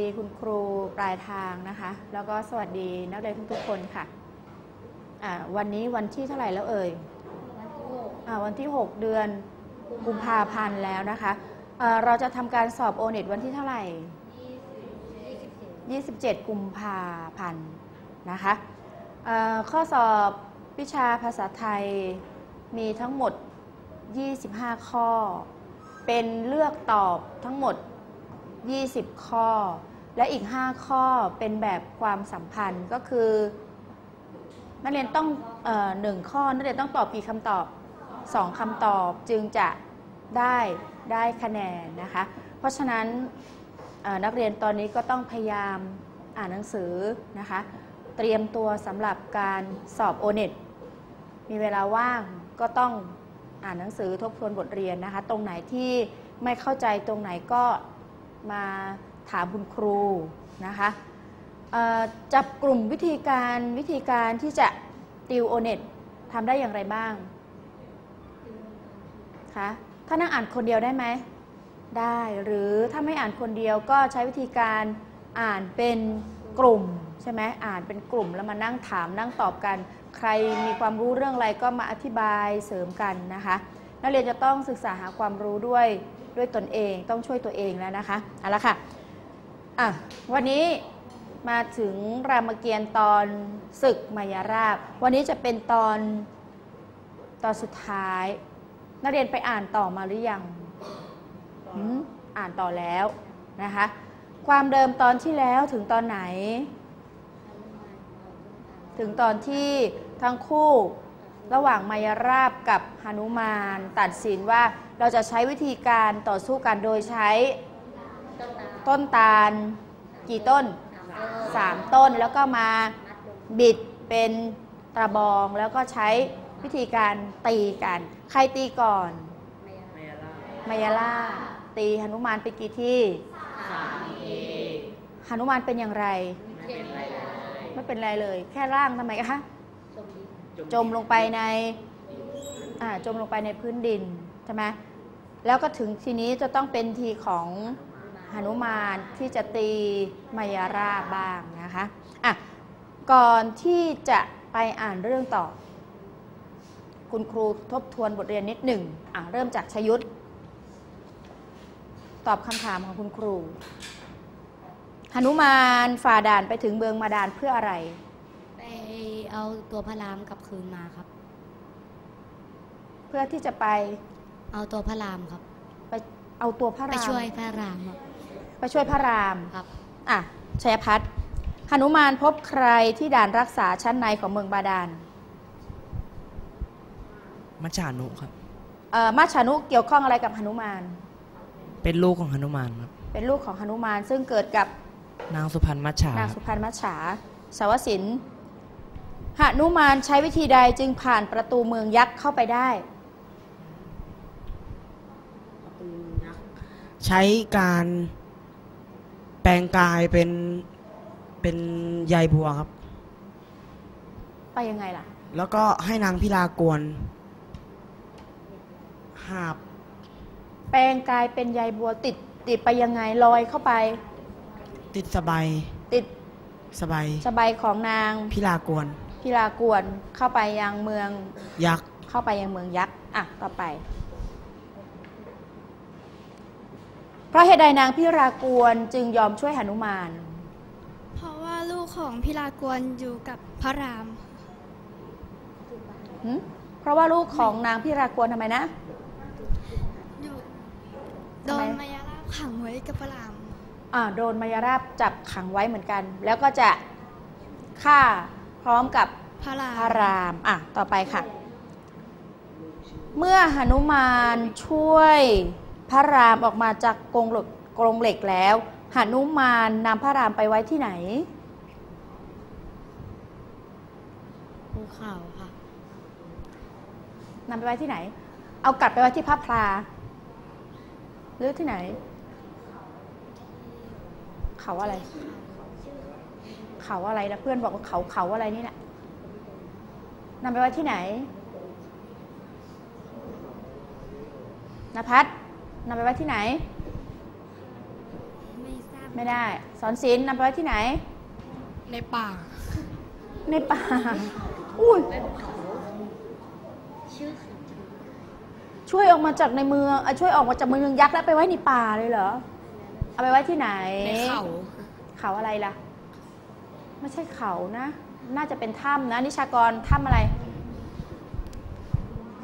ดีคุณครูปลายทางนะคะ แล้วก็สวัสดีนักเรียนทุกๆคนค่ะอ่าวันนี้วันที่เท่าไหร่แล้วเอ่ยวันที่ 6 เดือนกุมภาพันธ์แล้วนะคะเอ่อเราจะทำการสอบโอเน็ตวันที่เท่าไหร่ 27 กุมภาพันธ์นะคะข้อสอบวิชาภาษาไทยมีทั้งหมด 25 ข้อ เป็นเลือกตอบทั้งหมด 20 ข้อ และอีก 5 ข้อเป็นแบบความสัมพันธ์ก็คือ นักเรียนต้องอหนึ่งข้อนักเรียนต้องตอบกี่คำตอบ 2คำตอบจึงจะได้ได้คะแนนนะคะ เพราะฉะนั้นนักเรียนตอนนี้ก็ต้องพยายามอ่านหนังสือนะคะ เตรียมตัวสำหรับการสอบโอเน็ตมีเวลาว่างก็ต้องอ่านหนังสือทบทวนบทเรียนนะคะ ตรงไหนที่ไม่เข้าใจตรงไหนก็มา ถามคุณครูนะคะจับกลุ่มวิธีการวิธีการที่จะติวโอเน็ตทำได้อย่างไรบ้างคะถ้านั่งอ่านคนเดียวได้ไหมได้หรือถ้าไม่อ่านคนเดียวก็ใช้วิธีการอ่านเป็นกลุ่มใช่ไหมอ่านเป็นกลุ่มแล้วมานั่งถามนั่งตอบกัน ใครมีความรู้เรื่องอะไรก็มาอธิบายเสริมกันนะคะนักเรียนจะต้องศึกษาหาความรู้ด้วยด้วยตนเองต้องช่วยตัวเองแล้วนะคะเอาละค่ะ อะวันนี้มาถึงรามเกียรติ์ตอนศึกมายาราบ วันนี้จะเป็นตอนตอนสุดท้าย นักเรียนไปอ่านต่อมาหรือยังอ่านต่อแล้วนะคะ ความเดิมตอนที่แล้วถึงตอนไหน ถึงตอนที่ทั้งคู่ระหว่างมายาราบกับหนุมาน ตัดสินว่าเราจะใช้วิธีการต่อสู้กันโดยใช้ ต้นตาลกี่ต้น 3 ต้นแล้วก็มาบิดเป็นตะบองแล้วก็ใช้วิธีการตีกัน ใครตีก่อนมายาล่าตีหนุมานไปกี่ที่หนุมานเป็นอย่างไร ไม่เป็นไรเลย แค่ร่างทำไมคะจมลงไปในอ่าจมลงไปในพื้นดินใช่ไหมแล้วก็ถึงทีนี้จะต้องเป็นทีของ หนุมานที่จะตีมายาราบบ้างนะคะอะก่อนที่จะไปอ่านเรื่องต่อ คุณครูทบทวนบทเรียนนิดหนึ่งอะเริ่มจากชยุทธตอบคำถามของคุณครูหนุมานฝ่าด่านไปถึงเมืองมาดานเพื่ออะไร ไปเอาตัวพระรามกลับคืนมาครับ เพื่อที่จะไปเอาตัวพระรามครับ ไปเอาตัวพระไปรามช่วยพระรามครับ ไปช่วยพระรามครับอะชัยพัฒน์หนุมานพบใครที่ด่านรักษาชั้นในของเมืองบาดาลมัจฉานุครับเอ่อมาชานุเกี่ยวข้องอะไรกับหนุมาน เป็นลูกของหนุมานครับเป็นลูกของหนุมานซึ่งเกิดกับนางสุพรรณมัจฉานางสุพรรณมัจฉาสาวสินหนุมานใช้วิธีใดจึงผ่านประตูเมืองยักษ์เข้าไปได้ ใช้การ แปลงกายเป็นเป็นใยบัวครับ ไปยังไงล่ะ แล้วก็ให้นางพิลากวนหาบแปลงกายเป็นใยบัวติดติดไปยังไงลอยเข้าไป ติดสบายติดสบายสบายของนางพิลากวนพิลากวนเข้าไปยังเมืองยักษ์เข้าไปยังเมืองยักษ์อะต่อไป เพราะเหตุใดนางพิรากวนจึงยอมช่วยหนุมาน เพราะว่าลูกของพิลากวนอยู่กับพระรามหึเพราะว่าลูกของนางพิรากวนทำไมนะอยู่ทำโดไมนมายาลาบขังไว้กับพระรามอ่าโดนมายาราบจับขังไว้เหมือนกัน แล้วก็จะฆ่าพร้อมกับพระรามพระรามอะต่อไปค่ะ เมื่อหนุมานช่วย พระรามออกมาจากกรงเหล็กกรงเหล็กแล้วหนุมานนำพระรามไปไว้ที่ไหนภูเขาค่ะนำไปไว้ที่ไหน เอากลับไปไว้ที่พระพลาหรือที่ไหน เขาอะไร เขาอะไรนะเพื่อนบอกว่าเขาเขาอะไรนี่แหละนำไปไว้ที่ไหนนภัส นำไปไว้ที่ไหนไม่ได้ สอนศิลป์นำไปไว้ที่ไหน ในป่า ในป่า อุ้ยช่วยออกมาจากในเมืองเอ่อช่วยออกมาจากเมืองยักษ์แล้วไปไว้ในป่าเลยเหรอ เอาไปไว้ที่ไหน ในเขา เขาอะไรล่ะ ไม่ใช่เขานะ น่าจะเป็นถ้ำนะ นิชากรถ้ำอะไร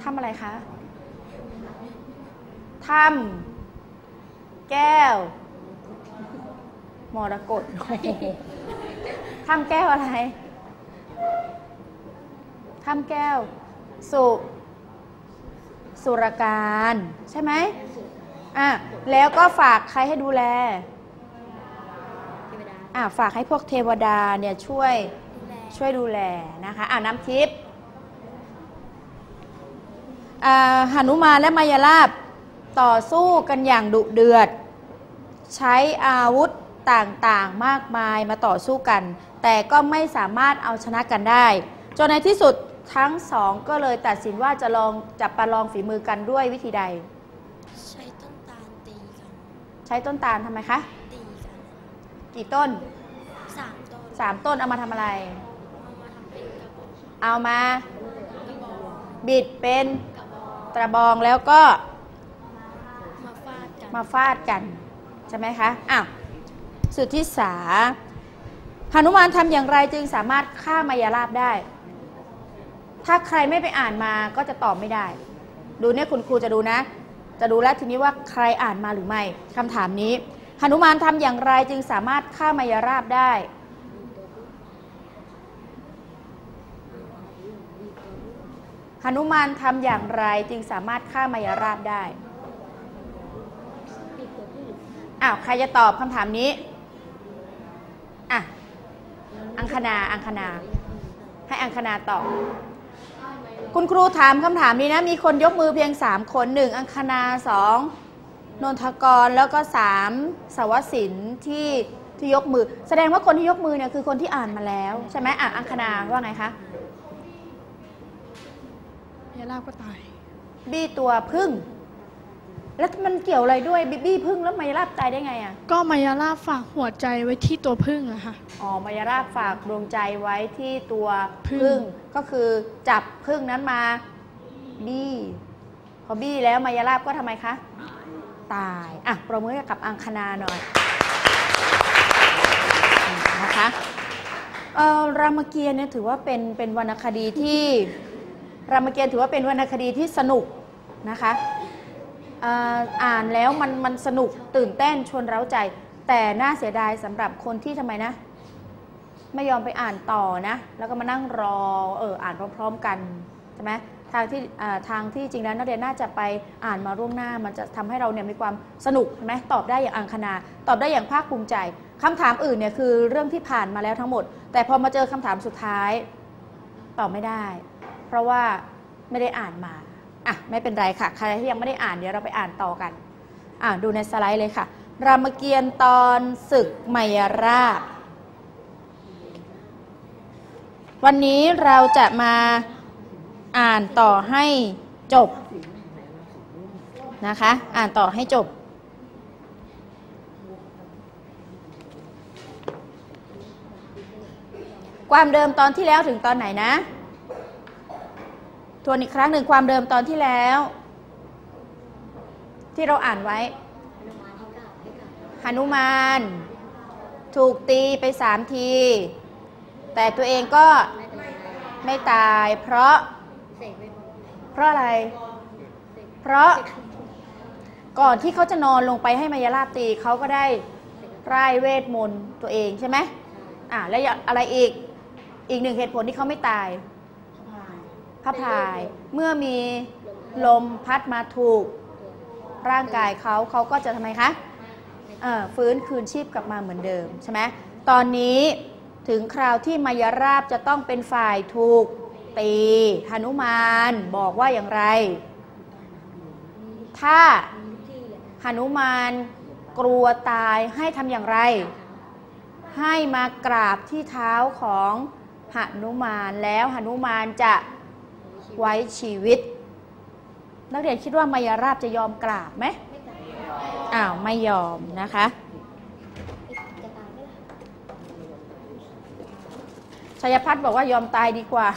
ถ้ำอะไรคะ ถ้ำแก้ว มรกตถ้ำแก้วอะไรถ้ำแก้ว สุสุรการ ใช่ไหมอะแล้วก็ฝากใครให้ดูแลอะฝากให้พวกเทวดาเนี่ยช่วยช่วยดูแลนะคะอะน้ำทิพย์อ่าหนุมานและมายาลาบ ต่อสู้กันอย่างดุเดือด ใช้อาวุธต่างๆมากมายมาต่อสู้กัน แต่ก็ไม่สามารถเอาชนะกันได้ จนในที่สุดทั้งสองก็เลยตัดสินว่าจะลองจะประลองฝีมือกันด้วยวิธีใด ใช้ต้นตาลตีกัน ใช้ต้นตาลทำไมคะ ตีกัน กี่ต้นสามต้นสามต้นเอามาทำอะไร เอามาทำเป็นกระบอกเอามากระบอกบิดเป็นกระบอกตะบองแล้วก็มาฟาดกัน มาฟาดกัน ใช่ไหมคะอ้าวสุดที่สาหนุมานทำอย่างไรจึงสามารถฆ่ามายาลาบได้ ถ้าใครไม่ไปอ่านมาก็จะตอบไม่ได้ ดูเนี่ยคุณครูจะดูนะ จะดูแล้วทีนี้ว่าใครอ่านมาหรือไม่คำถามนี้หนุมานทำอย่างไรจึงสามารถฆ่ามายาลาบได้หนุมานทำอย่างไรจึงสามารถฆ่ามายาราบได้ อ้าวใครจะตอบคำถามนี้อะอังคณาอังคณา ให้อังคณาตอบคุณครูถามคำถามนี้นะ มีคนยกมือเพียง 3 คนหนึ่งอังคณาสองนนทกรแล้วก็สามสวสินที่ที่ยกมือ แสดงว่าคนที่ยกมือเนี่ยคือคนที่อ่านมาแล้ว ใช่ไหมอะอังคณาว่าไงคะยาลาบก็ตาย บี้ตัวพึ่ง แล้วมันเกี่ยวอะไรด้วยบบี้พึ่งแล้วมายาลาบตายได้ไงอะก็มายาลาบฝากหัวใจไว้ที่ตัวพึ่งอะค่ะ อ๋อมายาลาบฝากดวงใจไว้ที่ตัวพึ่งพึ่งก็คือจับพึ่งนั้นมาบี้พอบี้แล้วมายาลาบก็ทำไมคะ ตายอะประมือกับอังคณาหน่อยนะคะเอ่อรามเกียรติ์เนี่ยถือว่าเป็นเป็นวรรณคดีที่รามเกียรติ์ถือว่าเป็นวรรณคดีที่สนุกนะคะเอ่านแล้วมันมันสนุกตื่นเต้นชวนเร้าใจ แต่น่าเสียดายสำหรับคนที่ทำไมนะ ไม่ยอมไปอ่านต่อนะ แล้วก็มานั่งรอเอออ่านพร้อม ๆ กันใช่ไหมทางที่ทางที่จริงแล้วนักเรียนน่าจะไปอ่านมาร่วงหน้า มันจะทำให้เราเนี่ยมีความสนุกใช่ไหมตอบได้อย่างอังคณา ตอบได้อย่างภาคภูมิใจคำถามอื่นเนี่ยคือเรื่องที่ผ่านมาแล้วทั้งหมด แต่พอมาเจอคำถามสุดท้าย ตอบไม่ได้ เพราะว่าไม่ได้อ่านมา อะไม่เป็นไรค่ะ ใครที่ยังไม่ได้อ่านเดี๋ยวเราไปอ่านต่อกัน อ่าดูในสไลด์เลยค่ะ รามเกียรติ์ตอนศึกไมยราช วันนี้เราจะมาอ่านต่อให้จบนะคะ อ่านต่อให้จบความเดิมตอนที่แล้วถึงตอนไหนนะ ทวนอีกครั้งหนึ่งความเดิมตอนที่แล้ว ที่เราอ่านไว้หนุมาน ถูกตีไปสามที แต่ตัวเองก็ไม่ตายเพราะ เพราะอะไร เพราะก่อนที่เขาจะนอนลงไปให้มายาลาบตีเขาก็ได้ร่ายเวทมนต์ตัวเองใช่ไหมอ่าแล้วอะไรอีกอีกหนึ่งเหตุผลที่เขาไม่ตาย พระพาย เมื่อมีลมพัดมาถูก ร่างกายเขาเขาก็จะทำไมคะเอ่อฟื้นคืนชีพกลับมาเหมือนเดิมใช่ไหมตอนนี้ถึงคราวที่มายาราบจะต้องเป็นฝ่ายถูกตีหนุมานบอกว่าอย่างไร ถ้าหนุมานกลัวตายให้ทำอย่างไร ให้มากราบที่เท้าของหนุมานแล้วหนุมานจะ ไว้ชีวิต นักเรียนคิดว่ามายาราบจะยอมกราบไหมอ้าวไม่ยอมนะคะ ชัยพัฒน์บอกว่ายอมตายดีกว่า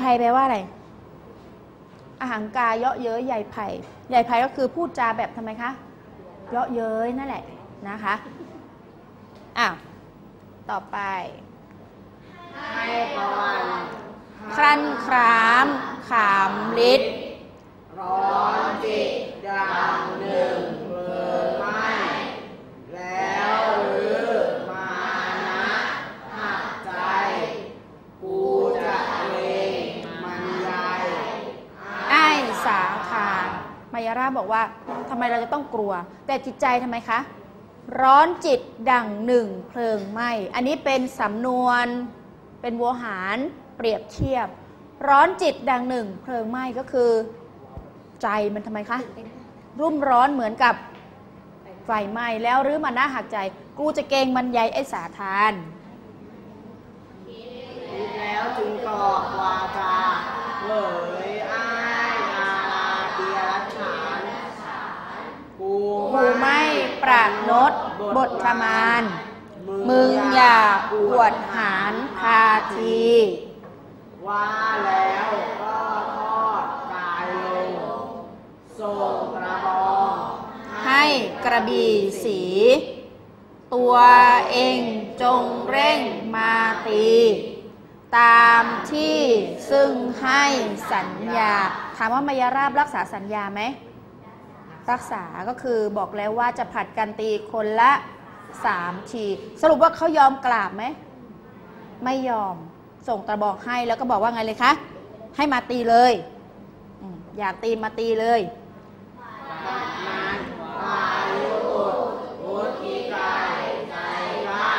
ไพแปลว่าอะไรอาหารกาเยาะเย้ยใหญ่ไผ่ใหญ่ไผ่ก็คือพูดจาแบบทำไมคะเยาะเย้ยนั่นแหละนะคะอ้าวต่อไปให้พรครั่นครามขามลิดร้อนจิตอย่างหนึ่งไหม้แล้วหรือมานะหักใจ กูจะเลงมันใหญ่ ไอ้ายสาคามายา ราบอกว่าทำไมเราจะต้องกลัว แต่จิตใจทำไมคะ ร้อนจิตดังหนึ่งเพลิงไหมอันนี้เป็นสำนวนเป็นวัวหารเปรียบเทียบ ร้อนจิตดังหนึ่ง เพลิงไหมก็คือ ใจมันทำไมคะ รุ่มร้อนเหมือนกับไฟไหม้แล้วหรือมันน่าหักใจ กูจะเกงมันใยไอ้สาทานคิดแล้วจึงกรอกวาจาเหยอ้ ประนดบทประมาณ มึงอย่าอวดหารพาที ว่าแล้วก็ทอดกายลงส่งกระบองให้กระบี่สี ตัวเองจงเร่งมาตี ตามที่ซึ่งให้สัญญา ถามว่ามายาราบรักษาสัญญาไหม รักษาก็คือบอกแล้วว่าจะผัดกันตีคนละสามทีสรุปว่าเขายอมกราบไหม ไม่ยอมส่งตะบอกให้แล้วก็บอกว่าไงเลยคะ ให้มาตีเลย อยากตีมาตีเลยนั้นวายุบุตรวุฒิกายใจกล้า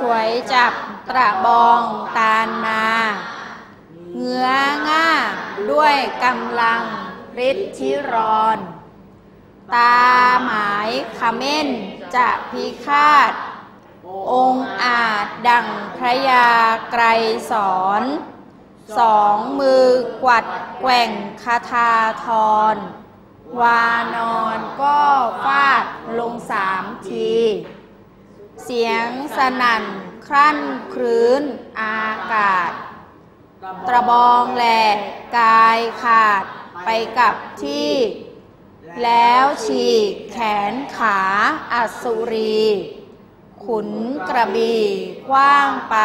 ช่วยจับตะบองตาลมา เงื้อง่า ด้วยกำลัง ฤทธิรอน ตาหมายขม้นจะพิฆาต องค์อาจดังพระยาไกรสอนสองมือกวัดแกว่งคาทาทร วานอนก็ฟาดลงสามที เสียงสนั่นครั่นครื้นอากาศ ตระบองแหลกกายขาด ไปกับที่ แล้วฉีกแขนขาอสุรี ขุนกระบี่คว้างไป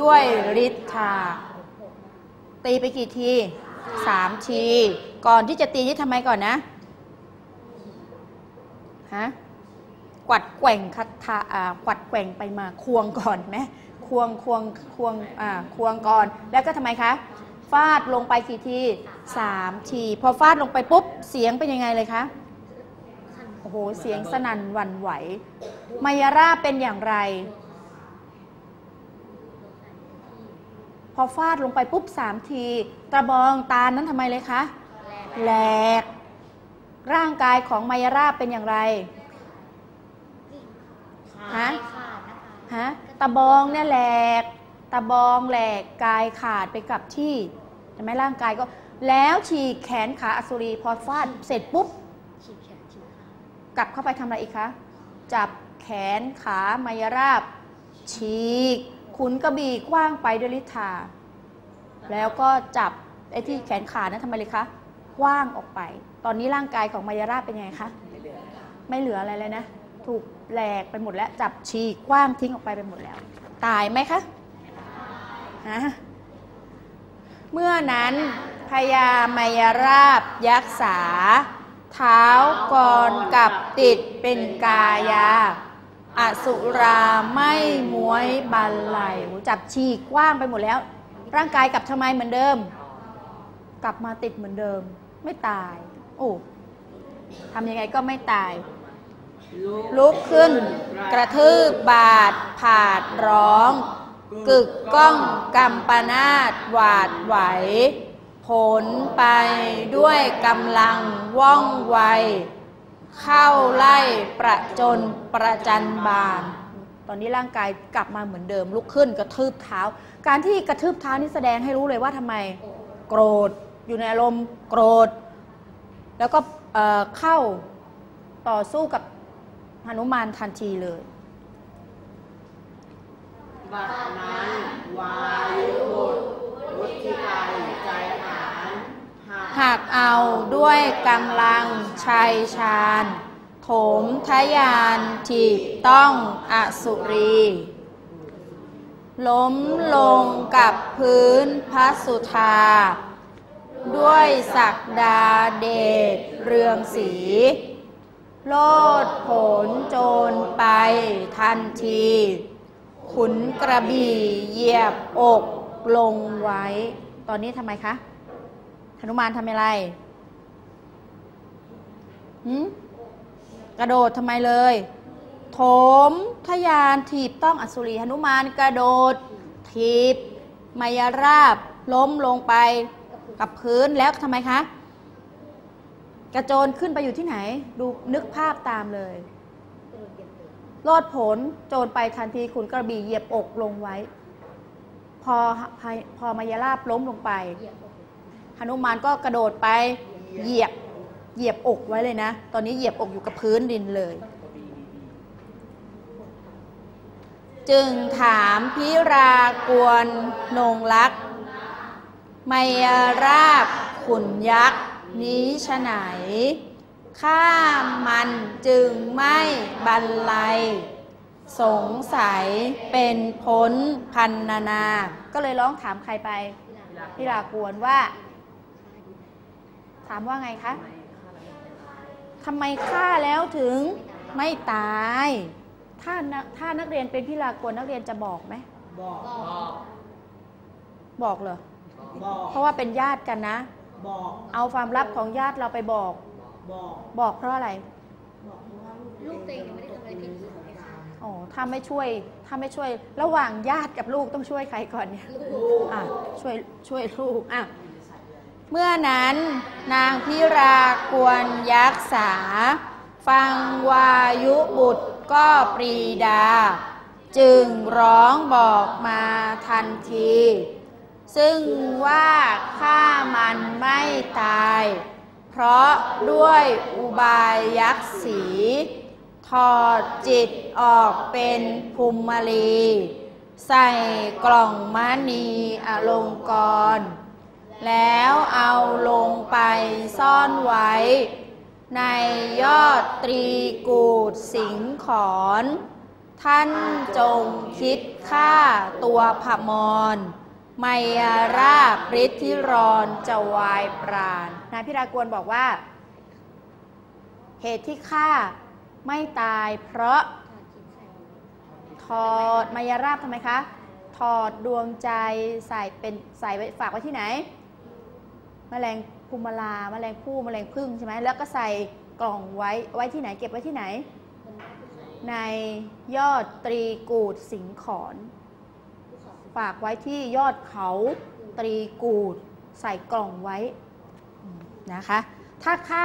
ด้วยฤทธา ตีไปกี่ทีสามที ก่อนที่จะตีนี่ทำไมก่อนนะฮะกวัดแกว่งคัทาอ่ากวัดแกว่งไปมาควงก่อนไหมควงควงควงอ่าควงก่อน แล้วก็ทำไมคะฟาดลงไปกี่ที สามทีพอฟาดลงไปปุ๊บเสียงเป็นยังไงเลยคะโอ้โหเสียงสนั่นหวั่นไหว มายาราเป็นอย่างไร พอฟาดลงไปปุ๊บสามที ตะบองตาลนั้นทำไมเลยคะแหลก ร่างกายของมายาราเป็นอย่างไรฮะฮะตะบองเนี่ยแหลก ตะบองแหลกกายขาดไปกับที่ใช่ไหมร่างกายก็ แล้วฉีกแขนขาอสุรีพอฟาดเสร็จปุ๊บกลับเข้าไปทำอะไรอีกคะ จับแขนขามายราบ ฉีก ขุนกระบี่กว้างไปด้วยลิทาแล้วก็จับไอ้ที่แขนขานั้นทำไมเลยคะกว้างออกไป ตอนนี้ร่างกายของมายราบเป็นยังไงคะ ไม่เหลืออะไรเลยนะ ถูกแหลกไปหมดแล้ว จับฉีกกว้างทิ้งออกไปไปหมดแล้ว ตายไหมคะฮะเมื่อนั้น พญามายราบยักษา เท้ากรกับติดเป็นกายา อสุราไม่มวยบันไหลจับฉีกกว้างไปหมดแล้ว ร่างกายกลับทำไมเหมือนเดิม กลับมาติดเหมือนเดิม ไม่ตาย โอ้ทำยังไงก็ไม่ตาย ลุกขึ้น กระทืบบาดผาดร้อง กึกก้องกำปนาดหวาดไหว ผลไปด้วยกำลังว่องไว เข้าไล่ประจนประจันบาน ตอนนี้ร่างกายกลับมาเหมือนเดิมลุกขึ้นกระทืบเท้า การที่กระทืบเท้านี่แสดงให้รู้เลยว่าทำไม โกรธอยู่ในอารมณ์โกรธ แล้วก็เข้าต่อสู้กับหนุมานทันทีเลยบัดนั้นวายุบุตร หากเอาด้วยกำลังชัยชาญโถมทยานถีบต้องอสุรี ล้มลงกับพื้นพระสุธา ด้วยศักดาเดชเรืองสี โลดโผนโจรไปทันที ขุนกระบี่เหยียบอก ลงไว้ ตอนนี้ทำไมคะหนุมานทำอะไรหืมกระโดดทำไมเลยโถมทยานถีบต้องอสุรีหนุมานกระโดด ถีบมายราบ ล้มลงไปกับพื้นแล้วทำไมคะ กระโจนขึ้นไปอยู่ที่ไหน ดูนึกภาพตามเลยโลดผลโจรไปทันทีขุนกระบี่เหยียบอกลงไว้ พอพอมายราบล้มลงไปหนุมานก็กระโดดไปเหยียบเหยียบอกไว้เลยนะ ตอนนี้เหยียบอกอยู่กับพื้นดินเลย จึงถามพิรากวนนงลักษ์ไมยราบขุนยักษ์นี้ฉไหน ข้ามันจึงไม่บรรลัย สงสัยเป็นพ้นพันนานา ก็เลยร้องถามใครไปพิรากวนว่า ถามว่าไงคะทำไมฆ่าแล้วถึงไม่ตาย ถ้านักถ้านักเรียนเป็นพิรากวนนักเรียนจะบอกไหมบอกบอกเหรอบอกเพราะว่าเป็นญาติกันนะบอกเอาความลับของญาติเราไปบอก บอกบอกเพราะอะไรลูกตัวเองยังไม่ได้ อ๋อถ้าไม่ช่วยถ้าไม่ช่วย ระหว่างญาติกับลูกต้องช่วยใครก่อนเนี่ยอะช่วยช่วยลูกอะเมื่อนั้นนางพิรากวนยักษา ฟังวายุบุตรก็ปรีดา จึงร้องบอกมาทันที ซึ่งว่าข้ามันไม่ตาย เพราะด้วยอุบายยักษ์สี ถอดจิตออกเป็นภูมิลี ใส่กล่องมณีอลงกรณ์แล้วเอาลงไปซ่อนไว้ ในยอดตรีกูดสิงขอนท่านจงคิดฆ่าตัวพมรไมยราบฤทธิรอนจะวายปราณนายพิรากวนบอกว่า เหตุที่ฆ่า ไม่ตายเพราะถอดมายราบทำไมคะ ถอดดวงใจใส่เป็นใส่ไว้ฝากไว้ที่ไหน แมลงภูมิลาแมลงผู้แมลงพึ่งใช่ไหมแล้วก็ใส่กล่องไว้ไว้ที่ไหน เก็บไว้ที่ไหน ในยอดตรีกูดสิงขอนฝากไว้ที่ยอดเขาตรีกูดใส่กล่องไว้นะคะ ถ้าฆ่า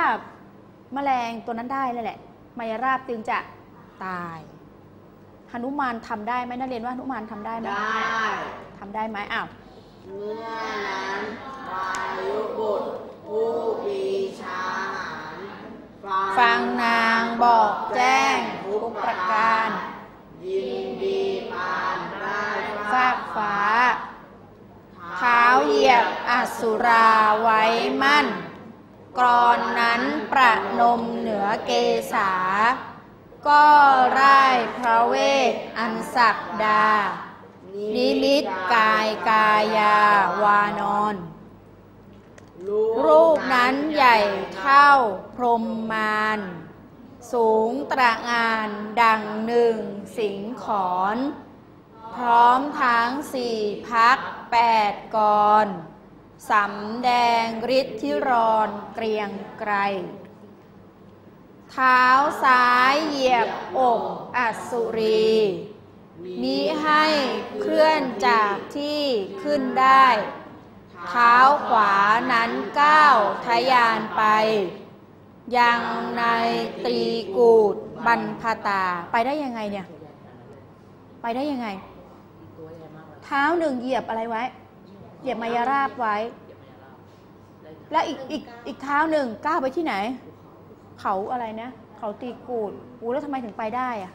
แมลงตัวนั้นได้เลยแหละ มายราบจึงจะตายหนุมานทำได้ไหมนักเรียนว่าหนุมานทำได้ไหมได้ทำได้ไหมอ้าวเมื่อนั้นวายุบุตรผู้ปีชาหารฟังนางบอกแจ้งทุกประการ ยินดีปานได้ฟากฟ้า เท้าเหยียบอสุราไว้มั่น กรอนนั้นประนมเหนือเกษา ก็ร่ายพระเวทอันศักดา นิมิตกายกายาวานอนรูปนั้นใหญ่เท่าพรมมารสูงตระงานดังหนึ่งสิงขอน พร้อมทั้งสี่พักแปดกร สำแดงฤทธิรอนเกรียงไกรเท้าซ้ายเหยียบอกอสุรี มิให้เคลื่อนจากที่ขึ้นได้ เท้าขวานั้นก้าวทะยานไป ยังในตรีกูดบรรพตาไปได้ยังไงเนี่ย ไปได้ยังไง เท้าหนึ่งเหยียบอะไรไว้ เหยียบมายราบไว้ แล้วอีกอีกอีกเท้าหนึ่งก้าวไปที่ไหน เขาอะไรนะ เขาตรีกูดอูแล้วทำไมถึงไปได้อะ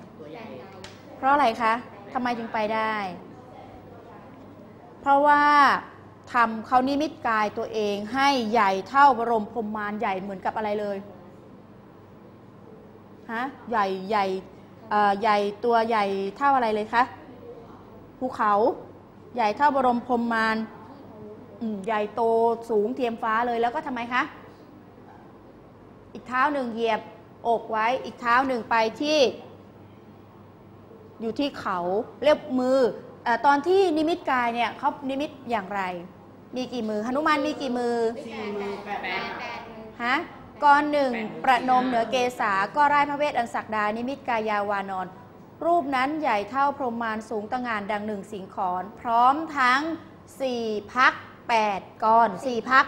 เพราะอะไรคะทำไมถึงไปได้ เพราะว่าทำเขานิมิตกายตัวเองให้ใหญ่เท่าบรมพรหมานใหญ่เหมือนกับอะไรเลยฮะใหญ่ใหญ่เอ่อใหญ่ตัวใหญ่เท่าอะไรเลยคะภูเขา ใหญ่เท่าบรมพรหมมานอืม ใหญ่โตสูงเทียมฟ้าเลยแล้วก็ทำไมคะ อีกเท้าหนึ่งเหยียบอกไว้อีกเท้าหนึ่งไปที่ อยู่ที่เขาเรียบมือเออตอนที่นิมิตกายเนี่ยเขานิมิตอย่างไร มีกี่มือหนุมานมีกี่มือฮะก้อนหนึ่งประนมเหนือเกษาก็ไร้พระเวทอันศักดานิมิตกายาวานอนรูปนั้นใหญ่เท่าพรหมานสูงตะงานดังหนึ่งสิงขอน พร้อมทั้งสี่พัก แปดก้อนสี่พัก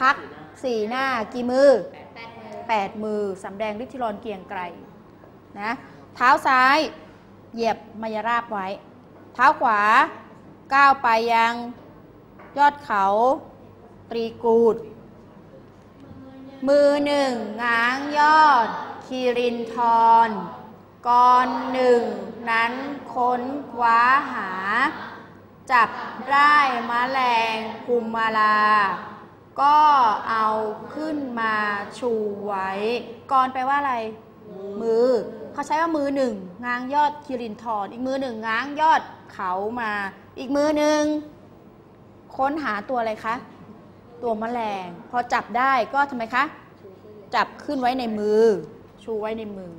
พักสี่หน้ากี่มือแปดมือสำแดงฤทธิรอนเกรียงไกรนะเท้าซ้ายเหยียบมายราบไว้ เท้าขวาก้าวไปยังยอดเขาตรีกูด มือหนึ่งง้างยอด คีรินทรกรหนึ่งนั้นค้นคว้าหา จับได้มแมลงภูมิมาลา ก็เอาขึ้นมาชูไว้กรแปลว่าอะไร มือ เขาใช้ว่ามือหนึ่งง้างยอดคิรินทรอีกมือหนึ่งง้างยอดเขามา อีกมือหนึ่งค้นหาตัวอะไรคะ ตัวแมลง พอจับได้ก็ทำไมคะ จับขึ้นไว้ในมือ ชูไว้ในมือ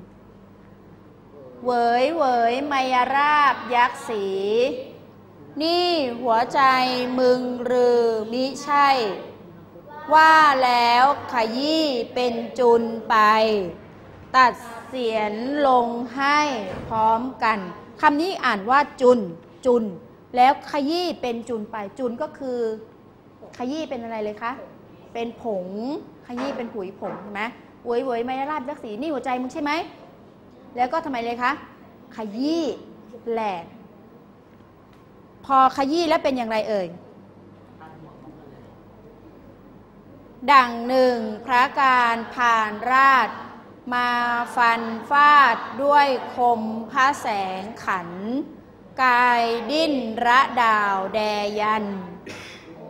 เวยเวยมายราบยักษ์สี นี่หัวใจมึงรือมิใช่ ว่าแล้วขยี้เป็นจุนไป ตัดเสียนลงให้พร้อมกันคำนี้อ่านว่าจุนจุน แล้วขยี้เป็นจุนไปจุนก็คือ ขยี้เป็นอะไรเลยคะเป็นผงขยี้เป็นผุยผงใช่ไหมเวยเวยไม่ราบยักษ์สีนี่หัวใจมึงใช่ไหมแล้วก็ทำไมเลยคะขยี้แหลก พอขยี้แล้วเป็นอย่างไรเอ่ย ดังหนึ่งพระการผ่านราช มาฟันฟาดด้วยคมพระแสงขัน กายดิ้นระดาวแดยัน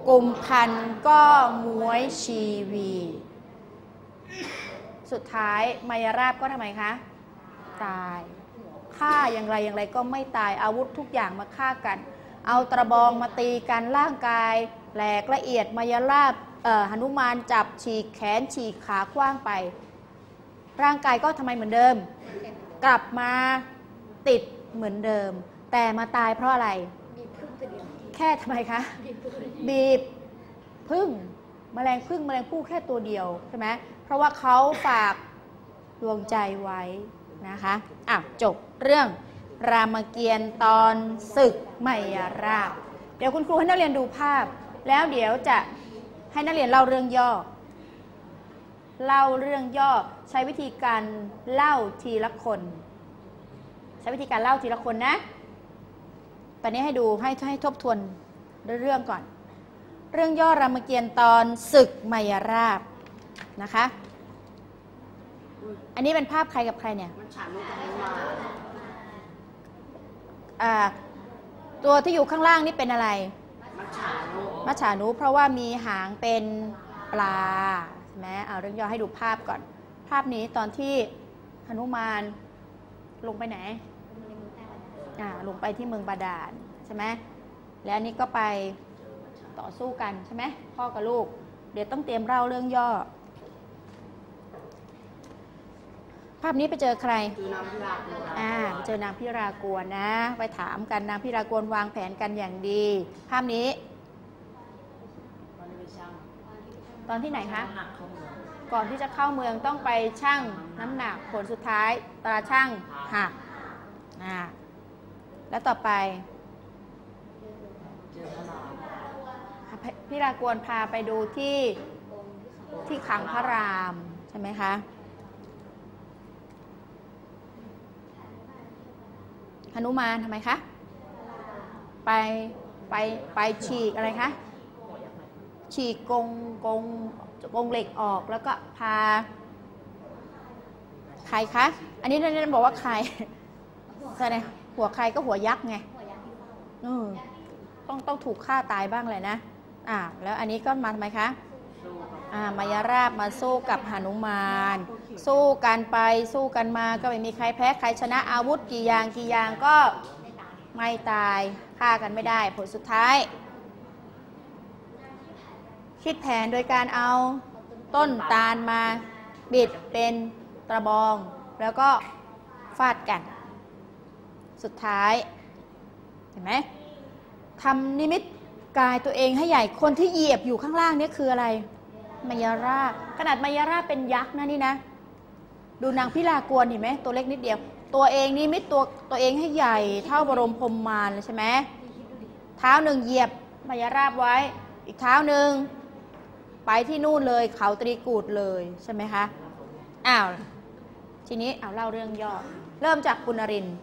กลุ่มพันก็มวยชีวี สุดท้ายมายราบก็ทำไมคะ ตายฆ่าอย่างไรอย่างไรก็ไม่ตายอาวุธทุกอย่างมาฆ่ากัน เอาตะบองมาตีกันร่างกายแหลกละเอียดมายราบเอ่อหนุมานจับฉีกแขนฉีกขาคว้างไป ร่างกายก็ทำไมเหมือนเดิม กลับมาติดเหมือนเดิม แต่มาตายเพราะอะไร แค่ทำไมคะ บีบพึ่งแมลงพึ่งแมลงผู้แค่ตัวเดียวใช่ไหมเพราะว่าเขาฝากดวงใจไว้นะคะอะจบเรื่อง รามเกียรติ์ตอนศึกไมยราบ เดี๋ยวคุณครูให้นักเรียนดูภาพ แล้วเดี๋ยวจะให้นักเรียนเล่าเรื่องย่อ เล่าเรื่องย่อใช้วิธีการเล่าทีละคน ใช้วิธีการเล่าทีละคนนะ ตอนนี้ให้ดูให้ให้ทบทวนเรื่องก่อน เรื่องย่อรามเกียรติ์ตอนศึกไมยราบนะคะ อันนี้เป็นภาพใครกับใครเนี่ย มันฉานุกับมา ตัวที่อยู่ข้างล่างนี่เป็นอะไร มันฉานุมัจฉานุเพราะว่ามีหางเป็นปลาใช่ไหมเอาเรื่องย่อให้ดูภาพก่อน ภาพนี้ตอนที่หนุมานลงไปไหนอ่าลงไปที่เมืองบาดาลใช่ไหมแล้วอันนี้ก็ไปต่อสู้กันใช่ไหมพ่อกับลูก เดี๋ยวต้องเตรียมเล่าเรื่องย่อ ภาพนี้ไปเจอใครคือนำพิราบโบราณอ่าเจอนางพิรากวนนะ ไปถามกันนางพิรากวนวางแผนกันอย่างดี ภาพนี้ ตอนที่ไหนคะก่อนที่จะเข้าเมืองต้องไปชั่งน้ำหนักผลสุดท้ายตราช่างหักอ่าแล้วต่อไปพิรากวนพาไปดูที่ที่ขังพระรามใช่ไหมช่ไหมคะ นุมานทำไมคะ ไปไปไปฉีกอะไรคะฉีกกรงกรงกรงเหล็กออกแล้วก็พาใครคะ อันนี้นั่นบอกว่าใครแสดงหัวใครก็หัวยักษ์ไงต้องต้องถูกฆ่าตายบ้างเลยนะ อ่า แล้วอันนี้ก็มาทำไมคะ มายาราบมาสู้กับหนุมาน สู้กันไปสู้กันมาก็ไม่มีใครแพ้ใครชนะอาวุธกี่อย่างกี่อย่างก็ไม่ตายฆ่ากันไม่ได้ผลสุดท้าย คิดแผนโดยการเอาต้นตาลมาบิดเป็นตะบอง แล้วก็ฟาดกัน สุดท้าย เห็นไหมทำนิมิตกายตัวเองให้ใหญ่คนที่เหยียบอยู่ข้างล่างนี่คืออะไร มายาราขนาดมายาราเป็นยักษ์นะนี่นะ ดูนางพิลากวนเห็นไหมตัวเล็กนิดเดียว ตัวเองนี่ไมิตตัวตัวเองให้ใหญ่เท่าบรมพรมมารเลยใช่ไหมเท้าหนึ่งเหยียบมายาราบไว้ อีกเท้าหนึ่งไปที่นู่นเลยเขาตรีกูดเลยใช่ไหมคะอ้าวทีนี้เอาเล่าเรื่องย่อเริ่มจากปุณรินทร์